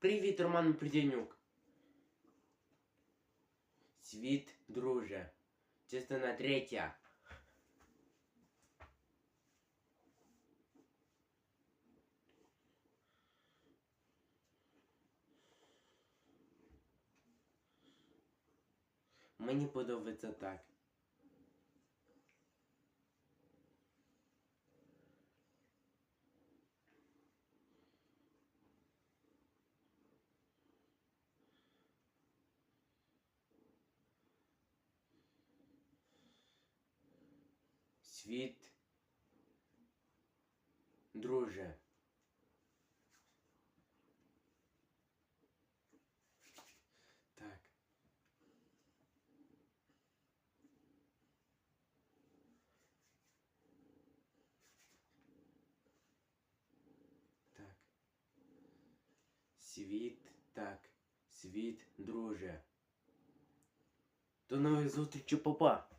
Привіт, Роман Придянюк. Світ, друже. Частина третя. Мені подобається так. Світ, друже. Так. Так. Світ, так. Світ, друже. До нових зустрічей, папа.